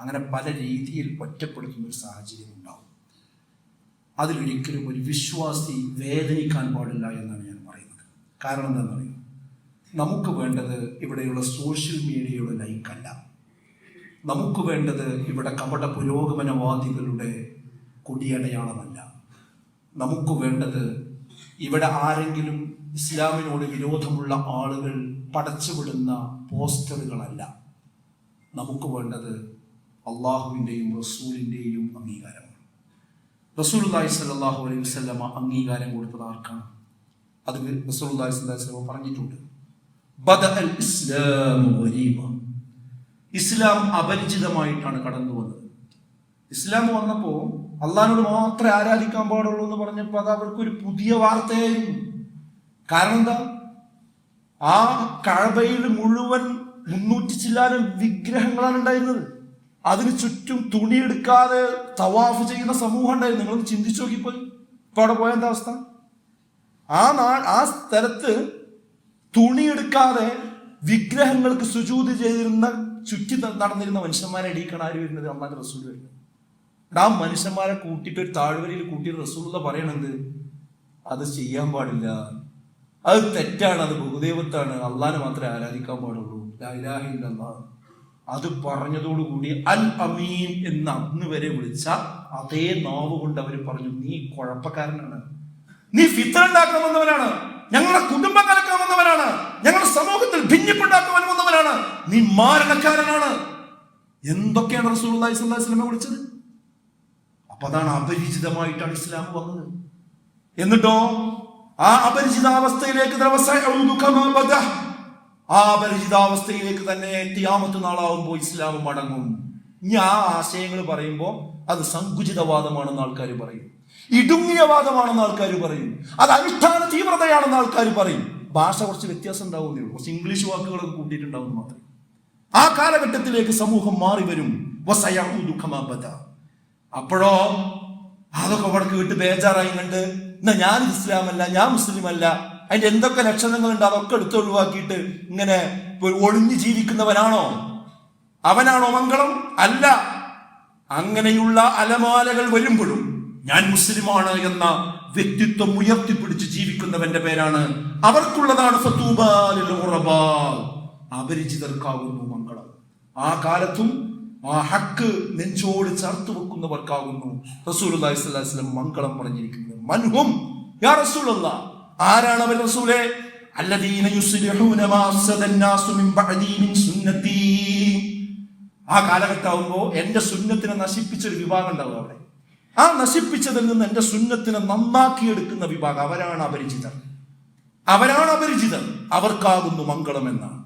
അങ്ങനെ പല രീതിയിൽ ഒറ്റപ്പെടുത്തുന്ന ഒരു സാഹചര്യം ഉണ്ടാവും. അതിലൊരിക്കലും ഒരു വിശ്വാസി വേദനിക്കാൻ പാടില്ല എന്നാണ് ഞാൻ പറയുന്നത്. കാരണം എന്താണെന്നറിയോ നമുക്ക് വേണ്ടത് ഇവിടെയുള്ള സോഷ്യൽ മീഡിയയുടെ ലൈക്കല്ല. നമുക്ക് വേണ്ടത് ഇവിടെ കപട പുരോഗമനവാദികളുടെ കൊടിയടയാളമല്ല. നമുക്ക് വേണ്ടത് ഇവിടെ ആരെങ്കിലും ഇസ്ലാമിനോട് വിരോധമുള്ള ആളുകൾ പടച്ചുവിടുന്ന പോസ്റ്ററുകളല്ല. നമുക്ക് വേണ്ടത് അള്ളാഹുവിന്റെയും റസൂലിന്റെയും അംഗീകാരമാണ്. റസൂലുള്ളാഹി സ്വല്ലല്ലാഹു അലൈഹി വസല്ലമ അംഗീകാരം കൊടുത്തത് ആർക്കാണ്? അത് റസൂലുള്ളാഹി സ്വല്ലല്ലാഹു അലൈഹി വസല്ലമ പറഞ്ഞിട്ടുണ്ട്. ബദഅൽ ഇസ്ലാമു ഗരീബ. ഇസ്ലാം അപരിചിതമായിട്ടാണ് കടന്നു വന്നത്. ഇസ്ലാം വന്നപ്പോൾ അള്ളാഹിനോട് മാത്രമേ ആരാധിക്കാൻ പാടുള്ളൂ എന്ന് പറഞ്ഞപ്പോൾ അത് അവർക്കൊരു പുതിയ വാർത്തയായിരുന്നു. കാരണം എന്താ? ആ കഴബയിൽ മുഴുവൻ മുന്നൂറ്റി ചില്ലാനും വിഗ്രഹങ്ങളാണ് ഉണ്ടായിരുന്നത്. അതിന് ചുറ്റും തുണിയെടുക്കാതെ തവാഫ് ചെയ്യുന്ന സമൂഹം ഉണ്ടായിരുന്നു നിങ്ങളൊന്ന് ചിന്തിച്ചു നോക്കിപ്പോയി. ഇപ്പൊ അവിടെ പോയ എന്താ അവസ്ഥ? ആ നാ ആ സ്ഥലത്ത് തുണിയെടുക്കാതെ വിഗ്രഹങ്ങൾക്ക് സുജൂതി ചെയ്തിരുന്ന ചുറ്റി നടന്നിരുന്ന മനുഷ്യന്മാരെ ഇടിയിക്കണം ആര് വരുന്നത്? അമ്മാന്റെ റസൂൽ വരുന്നത്. ആ മനുഷ്യന്മാരെ കൂട്ടിയിട്ട് ഒരു താഴ്വരയിൽ കൂട്ടി റസൂലുള്ള പറയണത് അത് ചെയ്യാൻ പാടില്ല. അത് തെറ്റാണ് അത് ബഹുദൈവത്താണ്. അള്ളാനെ മാത്രമേ ആരാധിക്കാൻ പാടുള്ളൂ. ലാ ഇലാഹ ഇല്ലല്ലാഹ്. അത് പറഞ്ഞതോടുകൂടി അൽ അമീൻ എന്ന് അന്ന് വരെ വിളിച്ച അതേ നാവ് കൊണ്ട് അവർ പറഞ്ഞു നീ കുഴപ്പക്കാരനാണ്. നീ ഫിത്തർ ഉണ്ടാക്കാൻ ഞങ്ങളുടെ കുടുംബം കലക്കാൻ ഞങ്ങളുടെ സമൂഹത്തിൽ ഭിന്നിപ്പുണ്ടാക്കാൻ നീ മാരണക്കാരനാണ്. എന്തൊക്കെയാണ് റസൂൽ സ്വലമെ വിളിച്ചത്? അപ്പൊ അതാണ് അപരിചിതമായിട്ടാണ് ഇസ്ലാം വന്നത്. എന്നിട്ടോ? ആ അപരിചിതാവസ്ഥയിലേക്ക്. ആ പരിചിതാവസ്ഥയിലേക്ക് തന്നെ തിയാമത്ത് നാളാവുമ്പോൾ ഇസ്ലാം മടങ്ങും. ആ ആശയങ്ങൾ പറയുമ്പോൾ അത് സങ്കുചിതവാദമാണെന്ന് ആൾക്കാർ പറയും. ഇടുങ്ങിയ വാദമാണെന്ന് ആൾക്കാർ പറയും. അത് അനുഷ്ഠാന തീവ്രതയാണെന്ന് ആൾക്കാർ പറയും. ഭാഷ കുറച്ച് വ്യത്യാസം ഉണ്ടാവുന്നേ ഉള്ളൂ. കുറച്ച് ഇംഗ്ലീഷ് വാക്കുകളൊക്കെ കൂട്ടിയിട്ടുണ്ടാവും മാത്രം ആ കാലഘട്ടത്തിലേക്ക് സമൂഹം മാറി വരും. അപ്പോഴോ? അതൊക്കെ വടക്ക് വിട്ട് ബേജാറായി കണ്ട് എന്നാ ഞാൻ ഇസ്ലാമല്ല ഞാൻ മുസ്ലിം അതിന്റെ എന്തൊക്കെ ലക്ഷണങ്ങളുണ്ട് അതൊക്കെ എടുത്ത് ഒഴിവാക്കിയിട്ട് ഇങ്ങനെ ഒളിഞ്ഞു ജീവിക്കുന്നവനാണോ? അവനാണോ മംഗളം? അല്ല. അങ്ങനെയുള്ള അലമാലകൾ വരുമ്പോഴും ഞാൻ മുസ്ലിമാണ് എന്ന വ്യക്തിത്വം ഉയർത്തിപ്പിടിച്ച് ജീവിക്കുന്നവന്റെ പേരാണ്. അവർക്കുള്ളതാണ്. അപരിചിതർക്കാകുന്നു മംഗളം. ആ കാലത്തും ആ ഹക്ക് നെഞ്ചോട് ചേർത്ത് വെക്കുന്നവർക്കാകുന്നു റസൂൽ മംഗളം പറഞ്ഞിരിക്കുന്നത്. മൻഹും യാ റസൂലുള്ള ആരാണ് അവൻ റസൂലെ? ആ കാലഘട്ടമാകുമ്പോ എന്റെ സുന്നത്തിനെ നശിപ്പിച്ച ഒരു വിഭാഗം ഉണ്ടാവും അവിടെ. ആ നശിപ്പിച്ചതിൽ നിന്ന് എന്റെ സുന്നത്തിനെ നന്നാക്കിയെടുക്കുന്ന വിഭാഗം അവരാണ് അപരിചിതർ. അവരാണ് അപരിചിതർ. അവർക്കാകുന്നു മംഗളം എന്നാണ്